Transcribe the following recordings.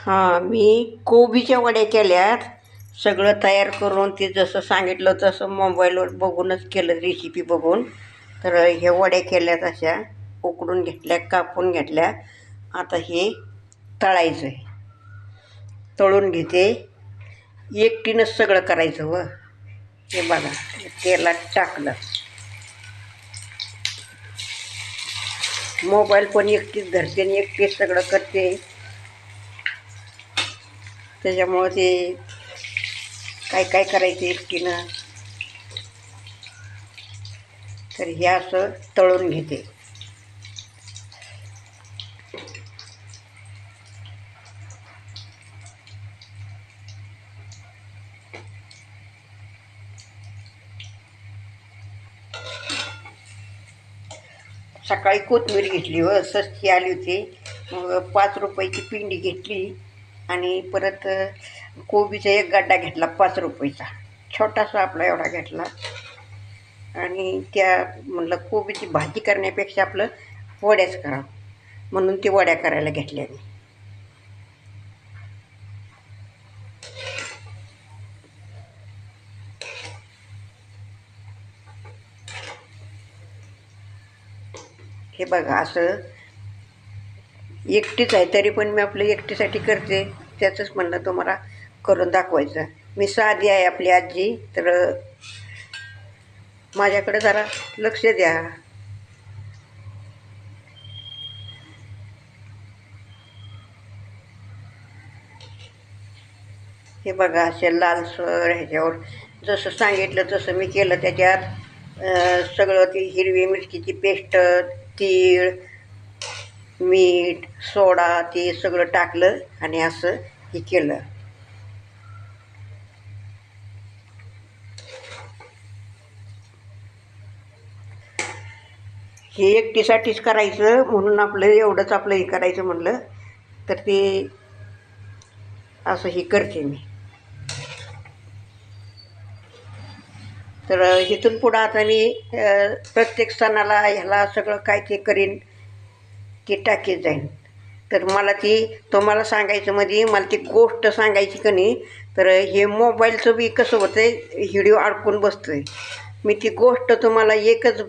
हां मी कोबीच्या वड्या केल्यात. सगळं तयार करून ते जसं सांगितलं तसं मोबाईलवर बघूनच केलं रेसिपी बघून. तर ह्या वड्या केल्यात अशा उकडून घेतल्या कापून घेतल्या. आता हे तळायचं आहे तळून घेते. एकटीनंच सगळं करायचं व. हे बघा तेलात टाकलं. मोबाईल पण एकटीच धरते आणि एकटीच सगळं करते. त्याच्यामुळं ते काय काय करायचं एकटीनं तर हे असं तळून घेते. सकाळी कोथमीर घेतली व सस्ती आली होती. मग पाच रुपयाची पिंडी घेतली. आणि परत कोबीचा एक गड्डा घेतला पाच रुपयाचा. छोटासा आपला एवढा घेतला. आणि त्या म्हणलं कोबीची भाजी करण्यापेक्षा आपलं वड्याच करावं. म्हणून ते वड्या करायला घेतल्या मी. हे बघा असं एकटीच आहे तरी पण मी आपलं एकटीसाठी करते. त्याचंच म्हणलं तुम्हाला करून दाखवायचं. मी साधी आहे आपली आजी तर माझ्याकडे जरा लक्ष द्या. हे बघा असे लालसर ह्याच्यावर जसं सांगितलं तसं मी केलं. त्याच्यात सगळं ती हिरवी मिरचीची पेस्ट तीळ मीठ सोडा ते सगळं टाकलं आणि असं हे केलं. हे एकटीसाठीच करायचं म्हणून आपलं एवढंच आपलं हे करायचं म्हणलं तर ते असं हे करते मी. तर इथून पुढं आता मी प्रत्येक सणाला ह्याला सगळं काय ते करीन की टाकीत जाईल तर मला ती तुम्हाला सांगायचं म्हणजे मला ती गोष्ट सांगायची का नाही तर हे मोबाईलचं बी कसं होतं आहे व्हिडिओ अडकून बसतो आहे मी ती गोष्ट तुम्हाला एकच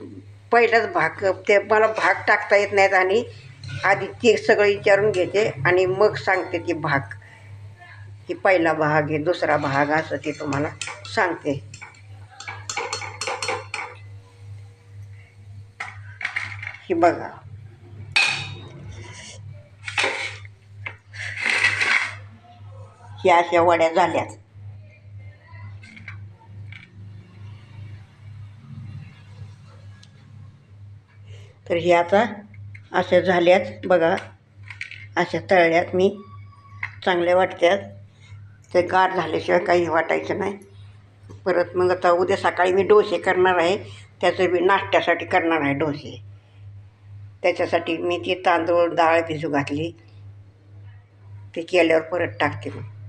पहिलाच भाग ते मला भाग टाकता येत नाहीत आणि आधी ते सगळं विचारून घेते आणि मग सांगते ती भाग. की पहिला भाग आहे दुसरा भाग असं ते तुम्हाला सांगते. ही बघा. ह्या अशा वड्या झाल्यात. तर हे आता अशा झाल्यात बघा. अशा तळल्यात मी. चांगल्या वाटत्यात. ते गार झाल्याशिवाय काही वाटायचं नाही. परत मग आता उद्या सकाळी मी डोसे करणार आहे. त्याचं मी नाश्त्यासाठी करणार आहे डोसे. त्याच्यासाठी मी ती तांदूळ डाळ भिजू घातली. ते केल्यावर परत टाकते मग.